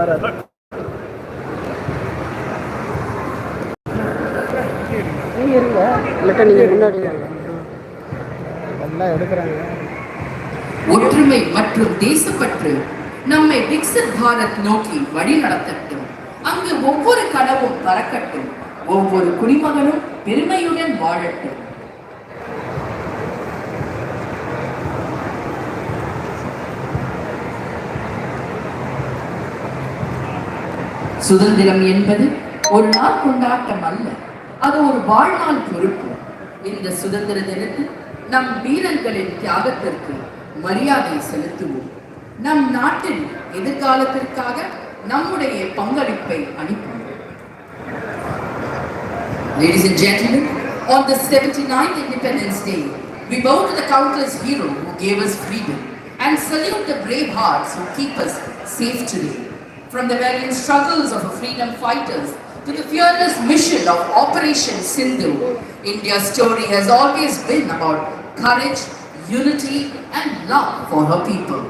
வராது இருங்க நீங்கள் முன்னாடி எல்லாம் எடுக்கிறாங்க ஒற்றுமை மற்றும் தேசப்பற்று நம்மை விக்சித் பாரத் நோக்கி வழி நடத்தட்டும். அங்கு ஒவ்வொரு கனவும் பறக்கட்டும். ஒவ்வொரு குடிமகனும் பெருமையுடன் வாழட்டும். சுதந்திரம் என்பது ஒரு நாள் கொண்டாட்டம் அல்ல அது ஒரு வாழ்நாள் பொறுப்பு இந்த சுதந்திர தினத்தில் நம் வீரர்களின் தியாகத்திற்கு மரியாதை செலுத்துவோம் நம் நாட்டின் எதிர்காலத்திற்காக நம்முடைய பங்களிப்பை அளிப்போம் Ladies and gentlemen, on the 79th Independence Day, we bow to the countless heroes who gave us freedom and salute the brave hearts who keep us safe today. From the valiant struggles of freedom fighters to the fearless mission of Operation Sindhu, India's story has always been about courage, unity, and love for her people.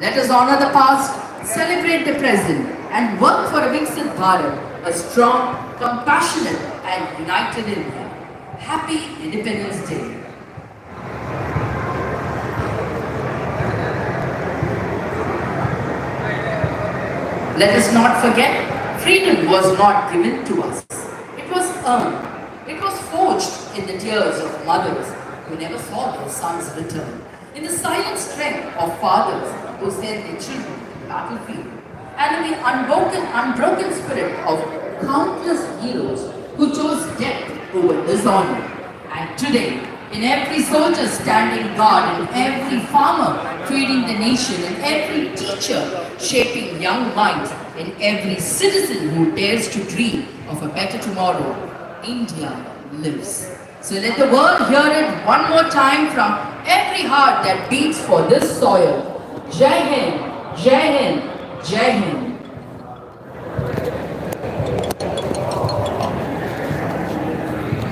Let us honor the past, celebrate the present, and work for a Viksit Bharat, a strong, compassionate, and united India. Happy Independence Day. Let us not forget, freedom was not given to us. It was earned. It was forged in the tears of mothers who never saw their sons return, in the silent strength of fathers who sent their children to the battlefield, and in the unbroken, unbroken spirit of countless heroes who chose death over dishonor. And today, in every soldier standing guard, in every farmer feeding the nation, in every teacher shaping young minds, in every citizen who dares to dream of a better tomorrow, India lives. So let the world hear it one more time from every heart that beats for this soil. Jai Hind, Jai Hind, Jai Hind.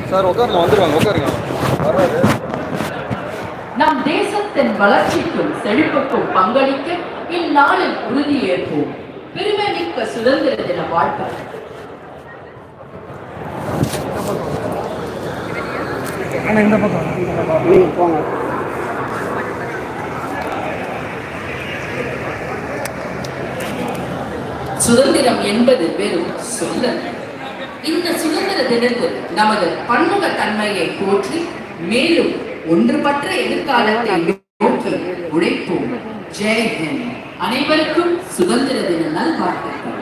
Sir உட்காருங்க வந்துருவாங்க உட்காருங்க வர்றாரு நம் தேசத்தின் வளர்ச்சிக்கும் செழிப்புக்கும் பங்களிக்க இந்நாளில் உறுதியேற்போம். பெருமைமிக்க சுதந்திர தின வாழ்த்து இந்த பக்கம் நீங்கள் போங்க சுதந்திரம் என்பது வெறும் சொல்ல. இந்த சுதந்திர தினத்தில் நமது பன்முக தன்மையை போற்றி மேலும் ஒன்றுபற்ற எதிர்காலத்தை நோக்கி உழைப்போம். ஜெய் ஹிந்த். அனைவருக்கும் சுதந்திர தின நல்வாழ்த்துக்கள்.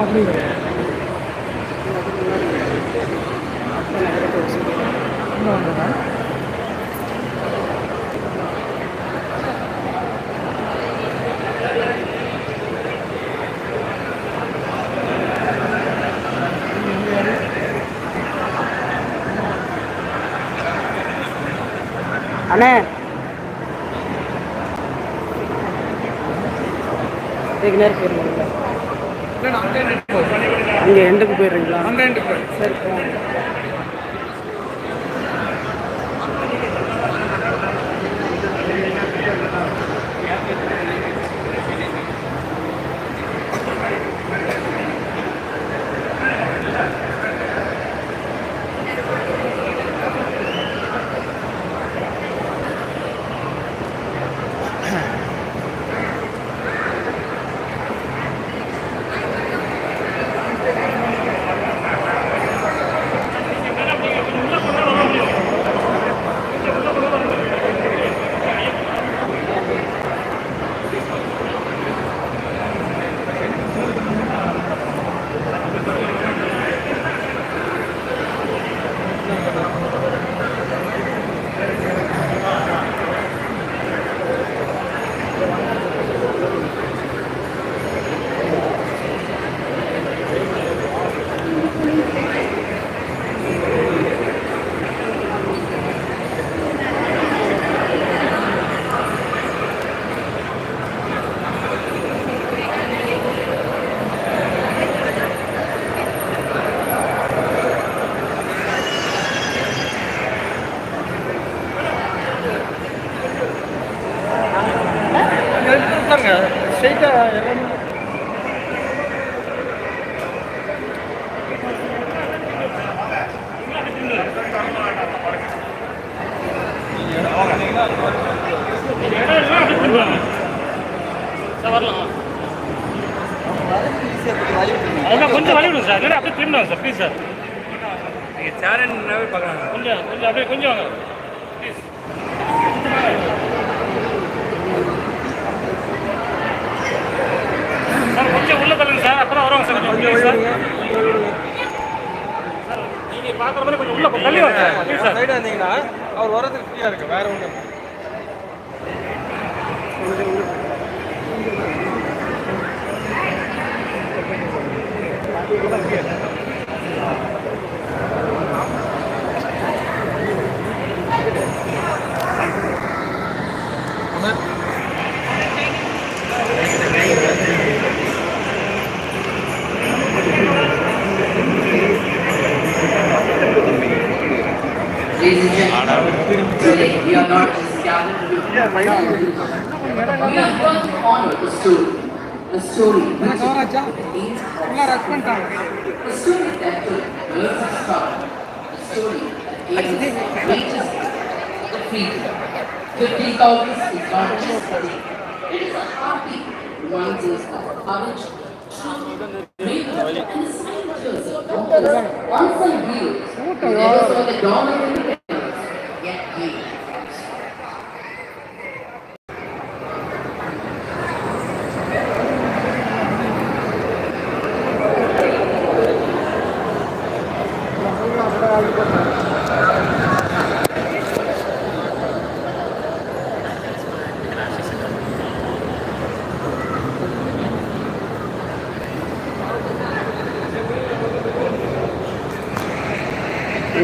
அப்படி அண்ணே. இதுக்கு நேரம் போயிருந்தீங்களா அங்கே எண்டுக்கு போயிடுறீங்களா? சரி சேரன்னாவே பார்க்கலாம் கொஞ்சம் கொஞ்சம் அப்படியே கொஞ்சம் வாங்க. ப்ளீஸ் சார் கொஞ்சம் உள்ள தள்ளுங்க சார். அப்புறம் வருவாங்க சார். கொஞ்சம் ப்ளீஸ் சார். நீங்கள் பார்க்குற மாதிரி கொஞ்சம் உள்ள தள்ளி வாங்க. Sir please sir. சைடாக இருந்தீங்கன்னா அவர் வரதுக்கு ஃப்ரீயாக இருக்கு வேற ஒன்றும் Ladies and today we are not just gathered We are to honor the story. The story which story that story that reaches the freedom. 15th August is not just a day. It is a heartbeat. Us what the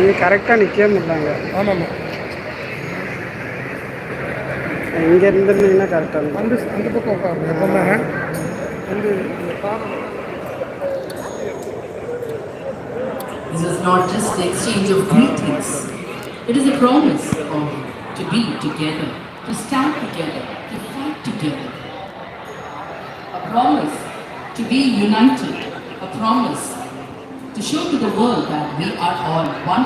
இங்கே கரெக்டாக நிற்கவே முடியலாங்க ஆமாம் இங்கே இருந்திருந்தீங்கன்னா கரெக்டாக இருக்கும் வந்து அந்த பக்கம் உட்காருங்க எப்பவுமே வந்து This is not just the exchange of greetings. It is a promise of to be together, to stand together, to fight together. A promise to be united. A promise to show to the world that we are all one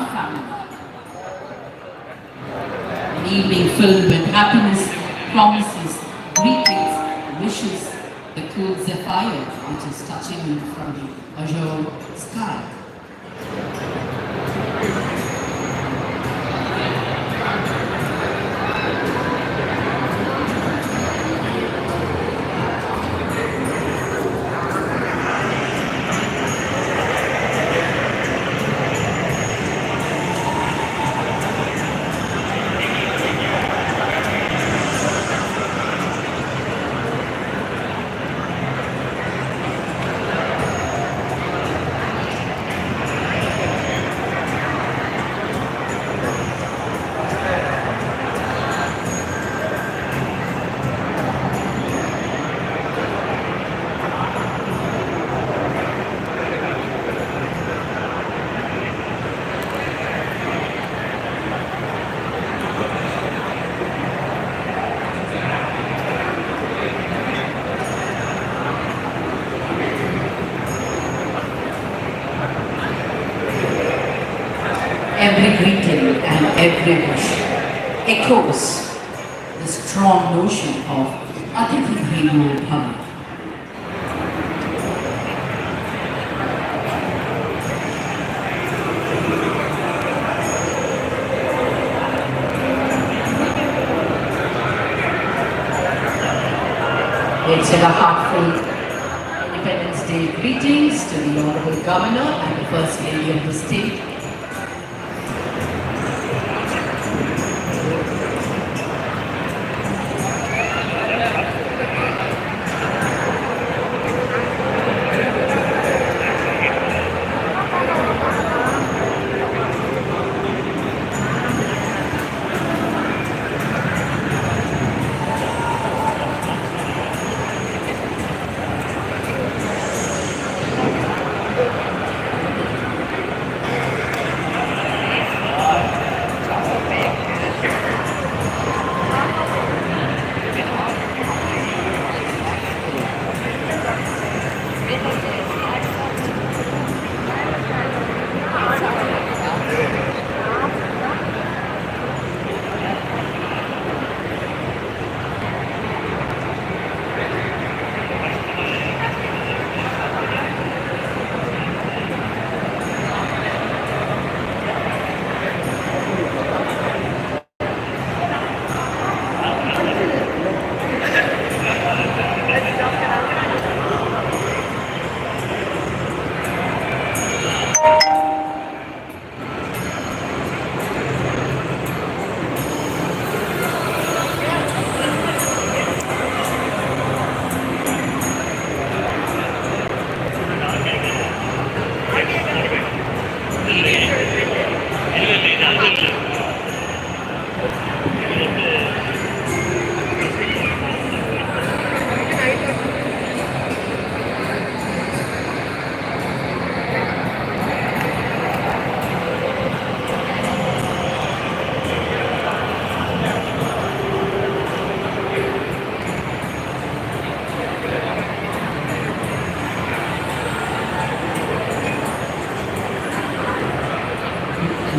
evening filled with happiness, promises, greetings, wishes, the cool zephyr which is touching you from the azure sky.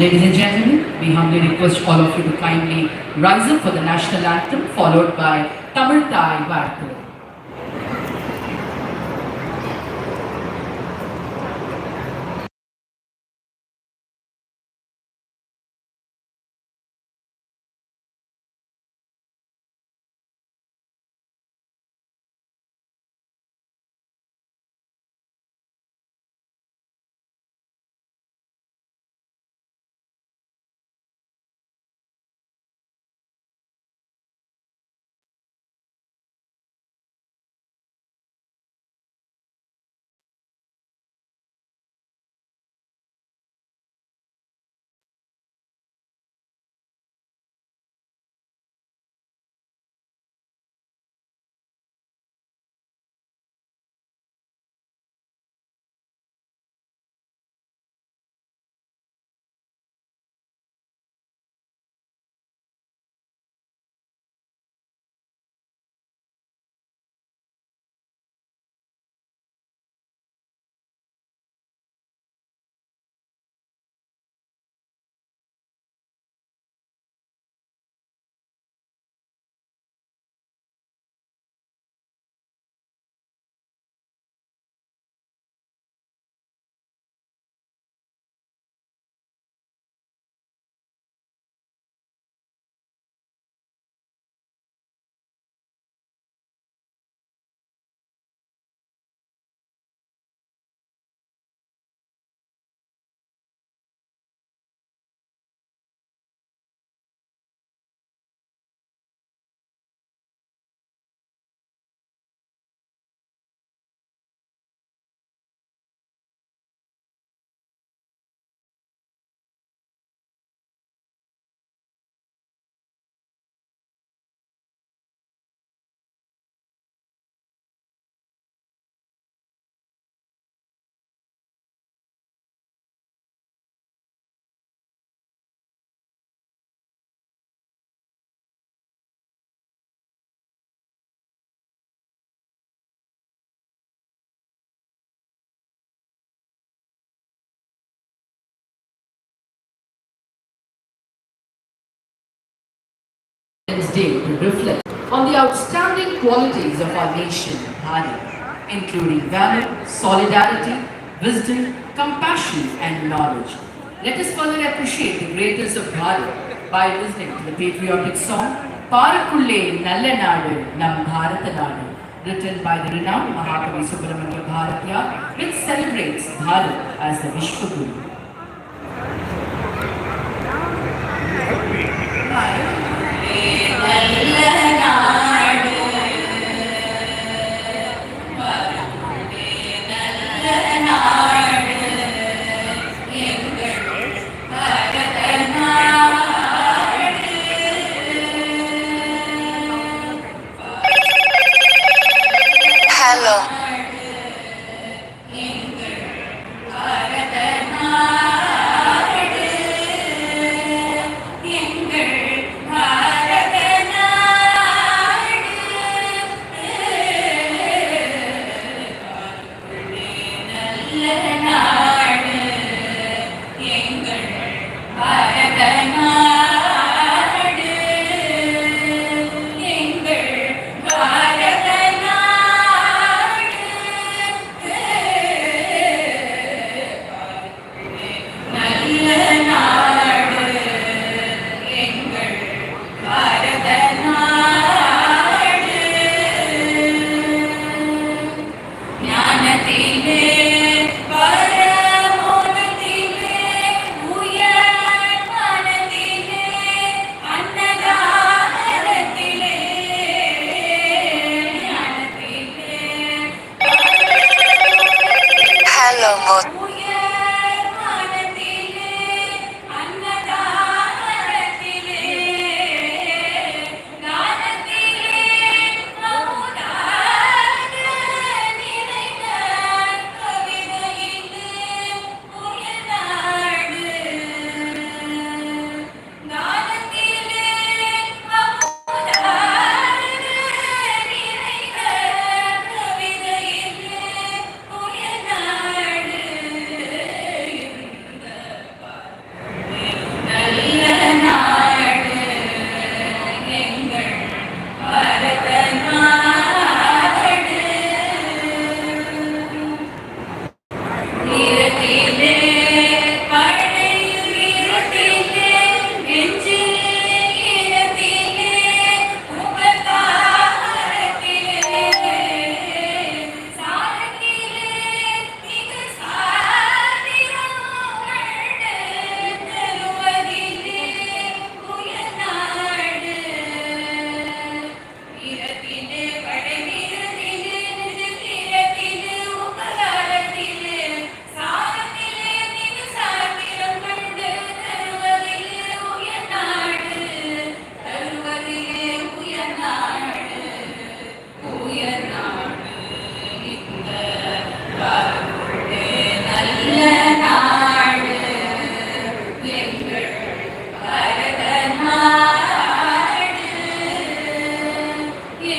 Ladies and gentlemen, we humbly request all of you to kindly rise up for the national anthem followed by Tamil Thai Varthu. Independence Day to reflect on the outstanding qualities of our nation, Bharat, including valor, solidarity, wisdom, compassion, and knowledge. Let us further appreciate the greatness of Bharat by listening to the patriotic song Parakulle Nalla Nadu Nam Bharata Nadu, written by the renowned Mahakavi Subramanya Bharatiya, which celebrates Bharat as the Vishwaguru. Yeah. Yeah.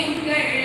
same guy.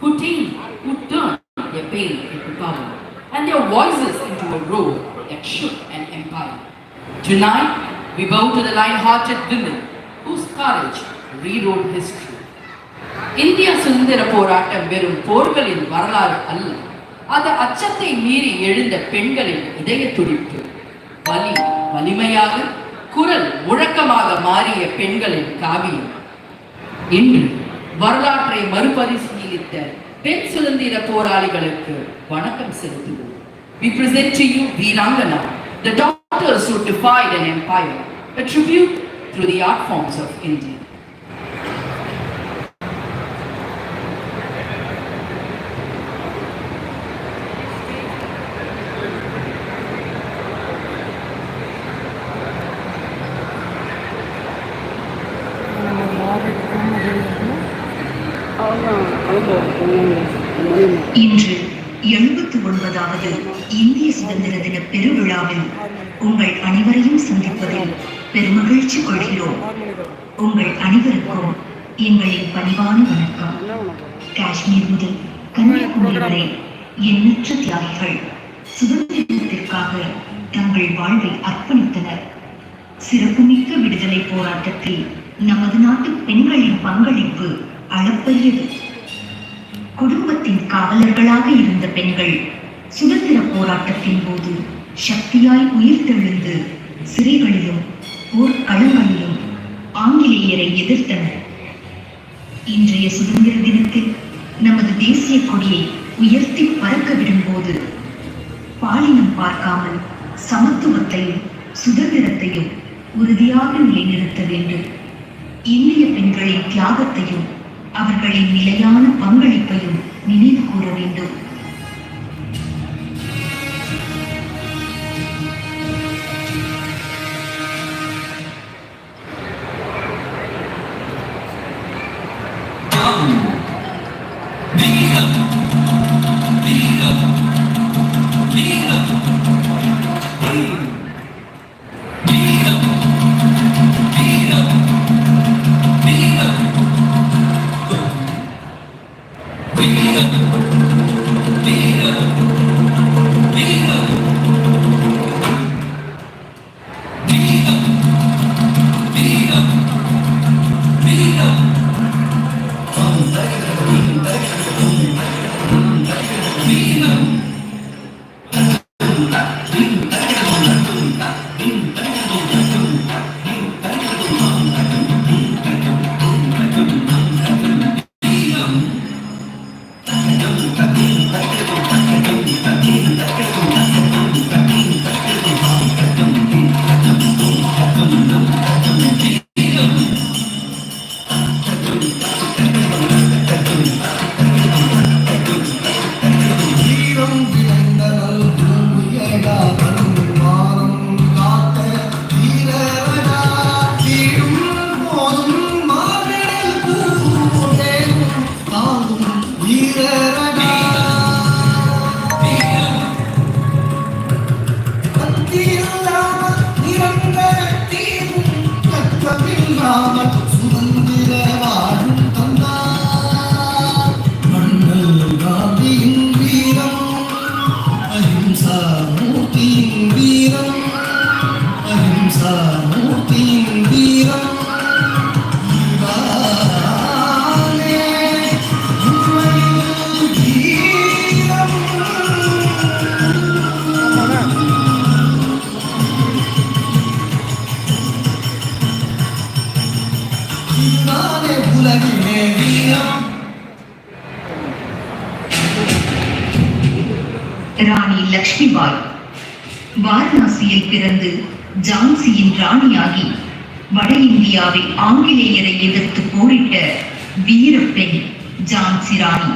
Who tamed, who turn their pain into power, and their voices into a roar that shook an empire. Tonight, we bow to the lion-hearted women whose courage rewrote history. இந்திய சுதந்திர போராட்டம் வெறும் போர்களின் வரலாறு அல்ல அது அச்சத்தை மீறி எழுந்த பெண்களின் இதய துடிப்பு வலி வலிமையாக குரல் முழக்கமாக மாறிய பெண்களின் காவியம் இன்று வரலாற்றை மறுபரிசீலித்த பெண் சுதந்திர போராளிகளுக்கு வணக்கம் செலுத்துவோம் We present to you Veerangana, the daughters who defied an empire, a tribute through the art forms of India. இன்று எழுபத்தி ஒன்பதாவது இந்திய சுதந்திர தின பெருவிழாவில் உங்கள் அனைவரையும் சந்திப்பதில் பெருமகிழ்ச்சி கொள்கிறோம். உங்கள் அனைவருக்கும் எங்களின் பணிவான வணக்கம். காஷ்மீர் முதல் கன்னியாகுமரி வரை எண்ணற்ற தியாகிகள் சுதந்திரத்திற்காக தங்கள் வாழ்வை அர்ப்பணித்தனர். சிறப்புமிக்க விடுதலை போராட்டத்தில் நமது நாட்டு பெண்களின் பங்களிப்பு அளப்பரியது. குடும்பத்தின் காவலர்களாக இருந்த பெண்கள் சுதந்திர போராட்டத்தின் போது சக்தியாய் உயிர்த்தெழுந்து சிறைகளிலும் போர்க்களங்களிலும் ஆங்கிலேயரை எதிர்த்தனர். இன்றைய சுதந்திர தினத்தில் நமது தேசிய கொடியை உயர்த்தி பறக்க விடும்போது பாலினம் பார்க்காமல் சமத்துவத்தையும் சுதந்திரத்தையும் உறுதியாக நிலைநிறுத்த வேண்டும். இந்திய பெண்களின் தியாகத்தையும் அவர்களின் நிலையான பங்களிப்பையும் நினைவு கூற வேண்டும். ராணி லக்ஷ்மிபாய் வாரணாசியில் பிறந்து ஜான்சியின் ராணியாகி வட இந்தியாவை ஆங்கிலேயரை எதிர்த்து போரிட்ட வீரப்பெண் ஜான்சி ராணி.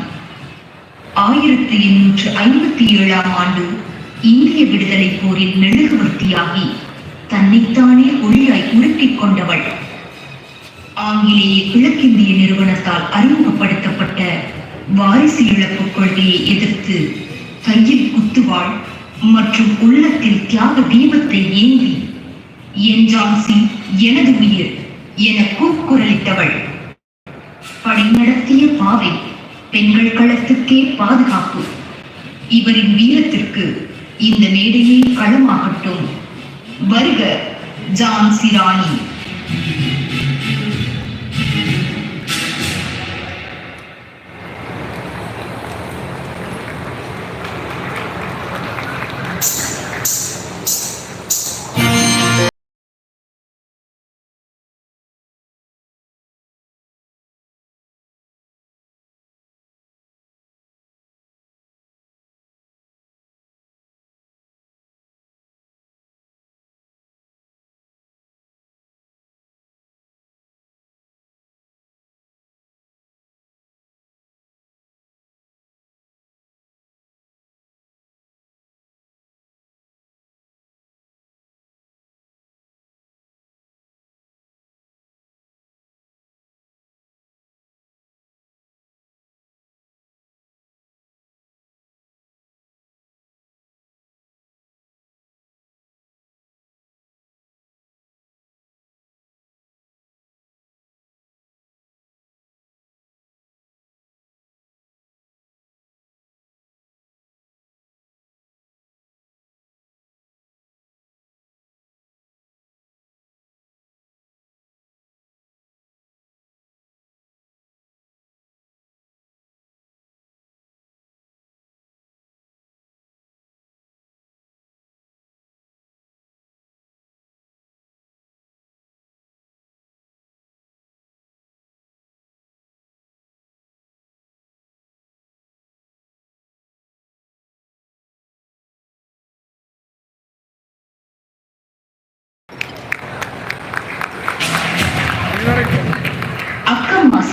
ஆயிரத்தி எண்ணூற்று ஐம்பத்தி ஏழாம் ஆண்டு இந்திய விடுதலை போரில் மெழுகுவர்த்தியாகி தன்னைத்தானே ஒளியாய் உருட்டிக் கொண்டவள். ஆங்கிலேய கிழக்கிந்திய நிறுவனத்தால் அறிமுகப்படுத்தப்பட்ட வாரிசு இழப்பு கொள்கையை எதிர்த்து கையில் குத்துவாள் மற்றும் உள்ளத்தில் தியாக தீபத்தை ஏந்தி என் ஜான்சி எனது உயிர் என கூக்குரலிட்டவள். படை நடத்திய பாவை பெண்கள் களத்துக்கே பாதுகாப்பு. இவரின் வீரத்திற்கு இந்த மேடையே களமாகட்டும். வருக ஜான்சி ராணி.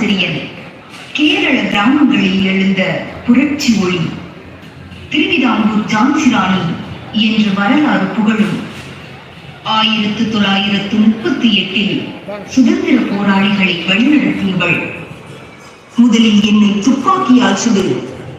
ஆசிரியர் கேரள கிராமங்களில் எழுந்த புரட்சி ஒளி திருவிதாங்கூர் ஜான்சிராணி என்று வரலாறு புகழும். ஆயிரத்து தொள்ளாயிரத்து முப்பத்தி எட்டில் சுதந்திர போராளிகளை வழிநடத்தியவள் முதலில் என்னை துப்பாக்கியால் சுடு.